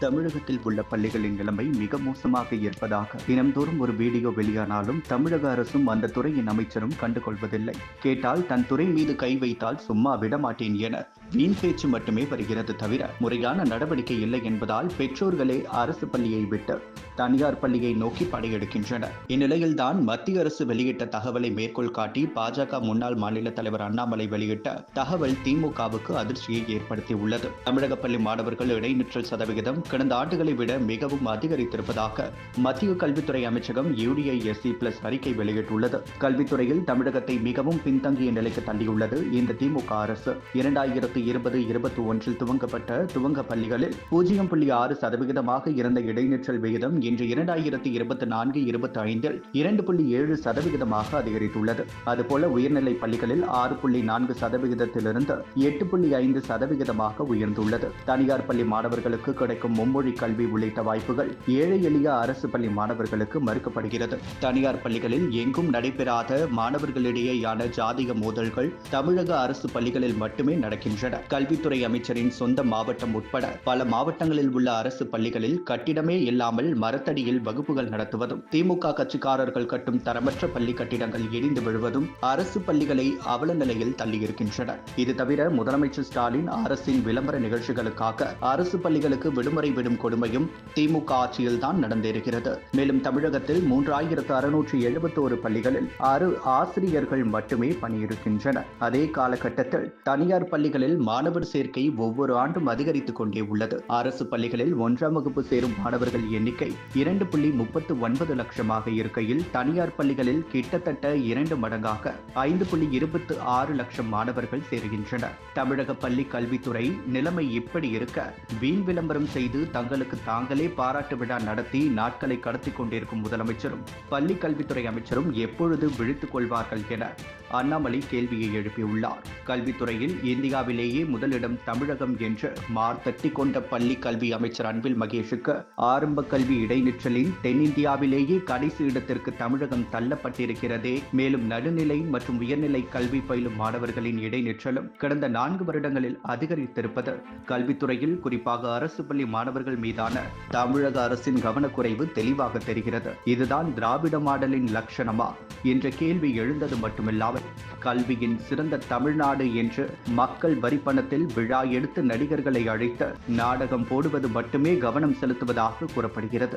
தமிழகத்தில் உள்ள பள்ளிகளின் நிலைமை மிக மோசமாக இருப்பதாக தினம்தோறும் ஒரு வீடியோ வெளியானாலும் தமிழக அரசும் அந்த துறையின் அமைச்சரும் கண்டுகொள்வதில்லை. கேட்டால் தன் துறை மீது கை வைத்தால் சும்மா விடமாட்டேன் என வீண் பேச்சு மட்டுமே வருகிறது தவிர முறையான நடவடிக்கை இல்லை என்பதால் பெற்றோர்களே அரசு பள்ளியை விட்டு தனியார் பள்ளியை நோக்கி படையெடுக்கின்றனர். இந்நிலையில்தான் மத்திய அரசு வெளியிட்ட தகவலை மேற்கோள் காட்டி பாஜக முன்னாள் மாநில தலைவர் அண்ணாமலை வெளியிட்ட தகவல் திமுகவுக்கு அதிர்ச்சியை ஏற்படுத்தியுள்ளது. தமிழக பள்ளி மாணவர்கள் இடைநிற்றல் சதவிகிதம் கடந்த ஆண்டுகளை விட மிகவும் அதிகரித்திருப்பதாக மத்திய கல்வித்துறை அமைச்சகம் யூடிஐஎஸ்சி பிளஸ் அறிக்கை வெளியிட்டுள்ளது. கல்வித்துறையில் தமிழகத்தை மிகவும் பின்தங்கிய நிலைக்கு தள்ளியுள்ளது இந்த திமுக அரசு. இரண்டாயிரத்து இருபது இருபத்தி ஒன்றில் துவங்கப்பட்ட துவங்க பள்ளிகளில் பூஜ்ஜியம் புள்ளி ஆறு சதவிகிதமாக இருந்த இடைநிற்றல் விகிதம் இன்று இரண்டாயிரத்தி இருபத்தி நான்கு இருபத்தி ஐந்தில் இரண்டு புள்ளி ஏழு சதவிகிதமாக அதிகரித்துள்ளது. அதுபோல உயர்நிலை பள்ளிகளில் ஆறு புள்ளி நான்கு சதவிகிதத்திலிருந்து எட்டு புள்ளி ஐந்து சதவிகிதமாக உயர்ந்துள்ளது. தனியார் பள்ளி மாணவர்களுக்கு கிடைக்கும் மும்மொழி கல்வி உள்ளிட்ட வாய்ப்புகள் ஏழை எளிய அரசு பள்ளி மாணவர்களுக்கு மறுக்கப்படுகிறது. தனியார் பள்ளிகளில் எங்கும் நடைபெறாத மாணவர்களிடையேயான ஜாதிக மோதல்கள் தமிழக அரசு பள்ளிகளில் மட்டுமே நடக்கின்றன. கல்வித்துறை அமைச்சரின் சொந்த மாவட்டம் உட்பட பல மாவட்டங்களில் உள்ள அரசு பள்ளிகளில் கட்டிடமே இல்லாமல் மரத்தடியில் வகுப்புகள் நடத்துவதும் திமுக கட்சிக்காரர்கள் கட்டும் தரமற்ற பள்ளி கட்டிடங்கள் இடிந்து விழுவதும் அரசு பள்ளிகளை அவல நிலையில் தள்ளியிருக்கின்றன. இது தவிர முதலமைச்சர் ஸ்டாலின் அரசின் விளம்பர நிகழ்ச்சிகளுக்காக அரசு பள்ளிகளுக்கு விடுமுறை விடும் கொடுமையும் திமுக ஆட்சியில்தான் நடந்திருக்கிறது மேலும் தமிழகத்தில் மூன்றாயிரத்து அறுநூற்று எழுபத்தோரு பள்ளிகளில் ஆறு ஆசிரியர்கள் மட்டுமே பணியிருக்கின்றனர். அதே காலகட்டத்தில் தனியார் பள்ளிகளில் மாணவர் சேர்க்கை ஒவ்வொரு ஆண்டும் அதிகரித்துக் கொண்டே உள்ளது. அரசு பள்ளிகளில் ஒன்றாம் வகுப்பு சேரும் மாணவர்கள் எண்ணிக்கை இரண்டு புள்ளி முப்பத்து ஒன்பது லட்சமாக இருக்கையில் தனியார் பள்ளிகளில் கிட்டத்தட்ட இரண்டு மடங்காக ஐந்து புள்ளி இருபத்து ஆறு லட்சம் மாணவர்கள் சேருகின்றனர். தமிழக பள்ளி கல்வித்துறை நிலைமை இப்படி இருக்க வீண் விளம்பரம் செய்து தங்களுக்கு தாங்களே பாராட்டு விழா நடத்தி நாட்களை கடத்திக் கொண்டிருக்கும் முதலமைச்சரும் பள்ளி கல்வித்துறை அமைச்சரும் எப்பொழுது விழித்துக் கொள்வார்கள் என அண்ணாமலை கேள்வியை எழுப்பியுள்ளார். கல்வித்துறையில் இந்தியாவிலேயே முதலிடம் தமிழகம் என்று மார்த்தட்டி கொண்ட பள்ளி கல்வி அமைச்சர் அன்பில் மகேஷுக்கு ஆரம்ப கல்வி இடைநிற்றலில் தென்னிந்தியாவிலேயே கடைசி இடத்திற்கு தமிழகம் தள்ளப்பட்டிருக்கிறதே. மேலும் நடுநிலை மற்றும் உயர்நிலை கல்வி பயிலும் மாணவர்களின் இடைநிற்றலும் கடந்த நான்கு வருடங்களில் அதிகரித்திருப்பது. கல்வித்துறையில் குறிப்பாக அரசு பள்ளி மாணவர்கள் மீதான தமிழக அரசின் கவனக்குறைவு தெளிவாக தெரிகிறது. இதுதான் திராவிட மாடலின் லட்சணமா? என்ற கேள்வி எழுந்தது மட்டுமில்லாமல் கல்வியின் சிறந்த தமிழ்நாடு என்று மக்கள் வரிப்பணத்தில் விழா எடுத்து நடிகர்களை அழைத்து நாடகம் போடுவது மட்டுமே கவனம் செலுத்துவதாக கூறப்படுகிறது.